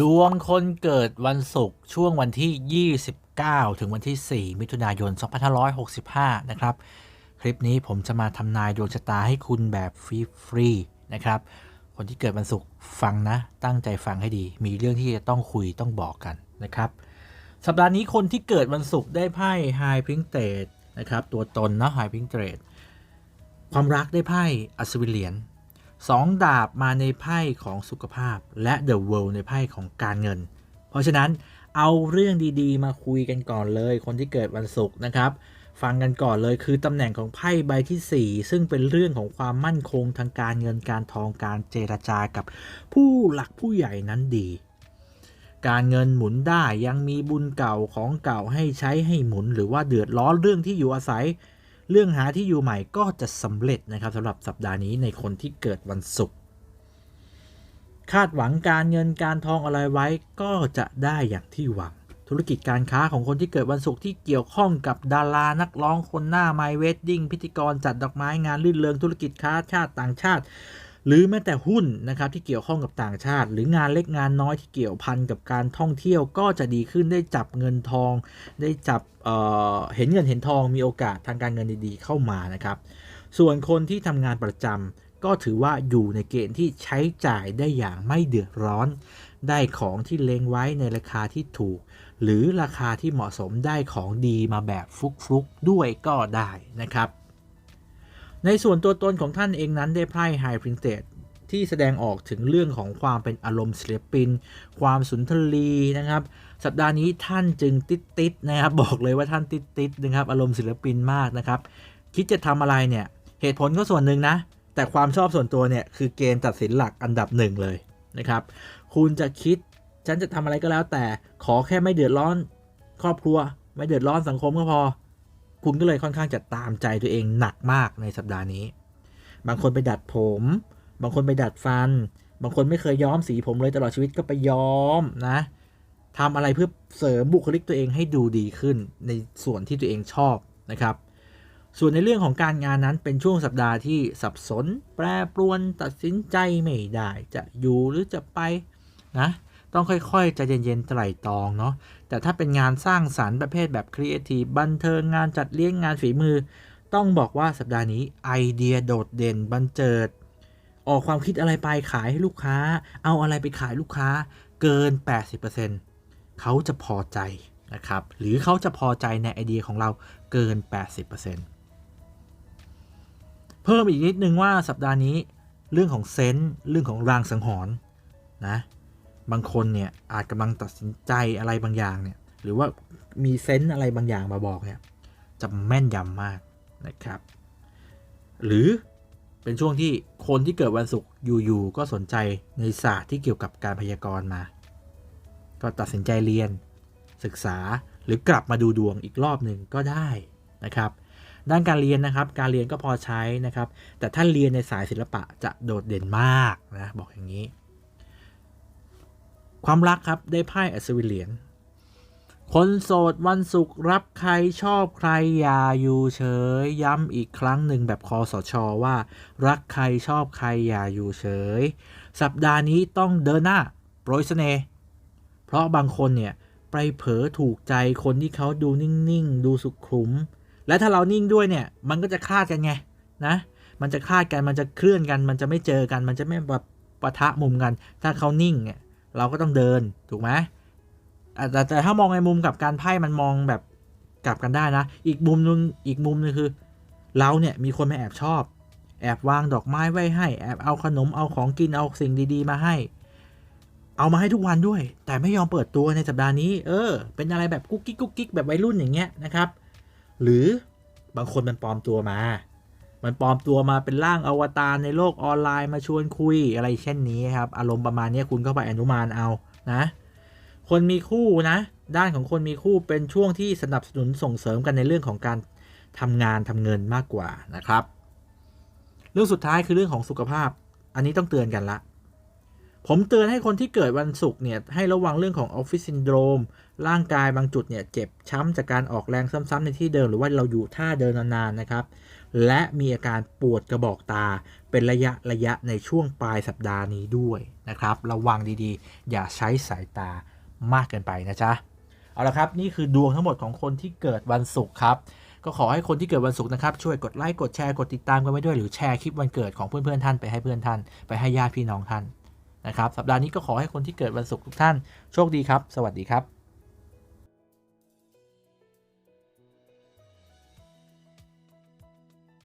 ดวงคนเกิดวันศุกร์ช่วงวันที่ 29 ถึงวันที่ 4 มิถุนายน 2565 นะครับ คลิปนี้ผมจะมาทำนายดวงชะตาให้คุณแบบฟรีๆนะครับ คนที่เกิดวันศุกร์ฟังนะ ตั้งใจฟังให้ดี มีเรื่องที่จะต้องคุยต้องบอกกันนะครับ สัปดาห์นี้คนที่เกิดวันศุกร์ได้ไพ่ High p r i n t e d นะครับ ตัวตนเนาะ High p r i n t e d ความรักได้ไพ่อัศวินเหรียญ สองดาบมาในไพ่ของสุขภาพและ The World ในไพ่ของการเงิน เพราะฉะนั้นเอาเรื่องดีๆ มาคุยกันก่อนเลย คนที่เกิดวันศุกร์นะครับ ฟังกันก่อนเลยคือตำแหน่งของไพ่ใบที่ 4 ซึ่งเป็นเรื่องของความมั่นคงทางการเงินการทองการเจรจากับผู้หลักผู้ใหญ่นั้นดี การเงินหมุนได้ยังมีบุญเก่าของเก่าให้ใช้ให้หมุน หรือว่าเดือดร้อนเรื่องที่อยู่อาศัย เรื่องหาที่อยู่ใหม่ก็จะสำเร็จนะครับสำหรับสัปดาห์นี้ในคนที่เกิดวันศุกร์คาดหวังการเงินการทองอะไรไว้ก็จะได้อย่างที่หวัง ธุรกิจการค้าของคนที่เกิดวันศุกร์ที่เกี่ยวข้องกับดารานักร้องคนหน้าไมเวดดิ้งพิธีกรจัดดอกไม้งานลื่นเริงธุรกิจค้าชาติต่างชาติ หรือแม้แต่หุ้นนะครับที่เกี่ยวข้องกับต่างชาติ หรืองานเล็กงานน้อยที่เกี่ยวพันกับการท่องเที่ยวก็จะดีขึ้นได้จับเงินทอง ได้จับเเห็นเงินเห็นทองมีโอกาสทางการเงินดีๆเข้ามานะครับ ส่วนคนที่ทำงานประจำก็ถือว่าอยู่ในเกณฑ์ที่ใช้จ่ายได้อย่างไม่เดือดร้อน ได้ของที่เล็งไว้ในราคาที่ถูก หรือราคาที่เหมาะสมได้ของดีมาแบบฟุกๆด้วยก็ได้นะครับ ในส่วนตัวตนของท่านเองนั้นได้ไพ่ High Printed ที่แสดงออกถึงเรื่องของความเป็นอารมณ์ศิลปิน ความสุนทรีนะครับ สัปดาห์นี้ท่านจึงติดติดนะครับบอกเลยว่าท่านติดติดนะครับอารมณ์ศิลปินมากนะครับ คิดจะทำอะไรเนี่ยเหตุผลก็ส่วนหนึ่งนะ แต่ความชอบส่วนตัวเนี่ยคือเกณฑ์ตัดสินหลักอันดับหนึ่งเลยนะครับ คุณจะคิดฉันจะทำอะไรก็แล้วแต่ขอแค่ไม่เดือดร้อนครอบครัว ไม่เดือดร้อนสังคมก็พอ คุณก็เลยค่อนข้างจะตามใจตัวเองหนักมากในสัปดาห์นี้ บางคนไปดัดผม บางคนไปดัดฟัน บางคนไม่เคยย้อมสีผมเลยตลอดชีวิตก็ไปย้อมนะทำอะไรเพื่อเสริมบุคลิกตัวเองให้ดูดีขึ้นในส่วนที่ตัวเองชอบนะครับ ส่วนในเรื่องของการงานนั้นเป็นช่วงสัปดาห์ที่สับสน แปรปรวนตัดสินใจไม่ได้ จะอยู่หรือจะไปนะ ต้องค่อยๆใจเย็นๆไตร่ตรองเนาะแต่ถ้าเป็นงานสร้างสรรค์ประเภทแบบครีเอทีฟบันเทิงงานจัดเลี้ยงงานฝีมือ ต้องบอกว่าสัปดาห์นี้ไอเดียโดดเด่นบันเจิด ออกความคิดอะไรไปขายให้ลูกค้า เอาอะไรไปขายลูกค้าเกิน 80%เขาจะพอใจนะครับหรือเขาจะพอใจในไอเดียของเราเกิน 80%เพิ่มอีกนิดนึงว่าสัปดาห์นี้เรื่องของเซนส์เรื่องของรางสังหรณ์นะ บางคนเนี่ยอาจกำลังตัดสินใจอะไรบางอย่างเนี่ยหรือว่ามีเซนส์อะไรบางอย่างมาบอกเนี่ยจะแม่นยำมากนะครับ หรือเป็นช่วงที่คนที่เกิดวันศุกร์อยู่ๆก็สนใจในศาสตร์ที่เกี่ยวกับการพยากรณ์มา ก็ตัดสินใจเรียน ศึกษาหรือกลับมาดูดวงอีกรอบหนึ่งก็ได้นะครับ ด้านการเรียนนะครับ การเรียนก็พอใช้นะครับ แต่ถ้าเรียนในสายศิลปะจะโดดเด่นมากนะบอกอย่างนี้ ความรักครับได้ไพ่อัศวินเหรียญคนโสดวันศุกร์รับใครชอบใครอย่าอยู่เฉย ย้ำอีกครั้งหนึ่งแบบคอสชว่า รักใครชอบใครอย่าอยู่เฉย สัปดาห์นี้ต้องเดินหน้าโปรยเสน่ห์เพราะบางคนเนี่ยไปเผลอถูกใจคนที่เขาดูนิ่งๆ ดูสุขุม และถ้าเรานิ่งด้วยเนี่ย มันก็จะคลาดกันไงนะ มันจะคลาดกันมันจะเคลื่อนกัน มันจะไม่เจอกัน มันจะไม่แบบปะทะมุมกัน ถ้าเขานิ่งเนี่ย เราก็ต้องเดินถูกไหมแต่แต่ถ้ามองในมุมกับการไพ่มันมองแบบกลับกันได้นะ อีกมุมนึงอีกมุมนึงคือ เราเนี่ยมีคนมาแอบชอบ แอบวางดอกไม้ไว้ให้ แอบเอาขนมเอาของกินเอาสิ่งดี ๆ มาให้ เอามาให้ทุกวันด้วย แต่ไม่ยอมเปิดตัวในสัปดาห์นี้ เออ เป็นอะไรแบบกุ๊กกิ๊กกุ๊กกิ๊กแบบวัยรุ่นอย่างเงี้ยนะครับ หรือบางคนมันปลอมตัวมา มันปลอมตัวมาเป็นร่างอวตารในโลกออนไลน์มาชวนคุยอะไรเช่นนี้ครับ อารมณ์ประมาณนี้คุณก็ไปอนุมานเอานะ คนมีคู่นะ ด้านของคนมีคู่เป็นช่วงที่สนับสนุนส่งเสริมกันในเรื่องของการทำงานทำเงินมากกว่านะครับ เรื่องสุดท้ายคือเรื่องของสุขภาพ อันนี้ต้องเตือนกันละ ผมเตือนให้คนที่เกิดวันศุกร์เนี่ยให้ระวังเรื่องของออฟฟิศซินโดรมร่างกายบางจุดเนี่ยเจ็บช้ำจากการออกแรงซ้ำๆในที่เดิมหรือว่าเราอยู่ท่าเดินนานๆนะครับ และมีอาการปวดกระบอกตาเป็นระยะระยะในช่วงปลายสัปดาห์นี้ด้วยนะครับ ระวังดีๆ อย่าใช้สายตามากเกินไปนะจ๊ะ เอาละครับ นี่คือดวงทั้งหมดของคนที่เกิดวันศุกร์ครับ ก็ขอให้คนที่เกิดวันศุกร์นะครับ ช่วยกดไลค์กดแชร์กดติดตามกันไว้ด้วยหรือแชร์คลิปวันเกิดของเพื่อนๆท่านไปให้เพื่อนท่านไปให้ญาติพี่น้องท่านนะครับสัปดาห์นี้ก็ขอให้คนที่เกิดวันศุกร์ทุกท่านโชคดีครับ สวัสดีครับ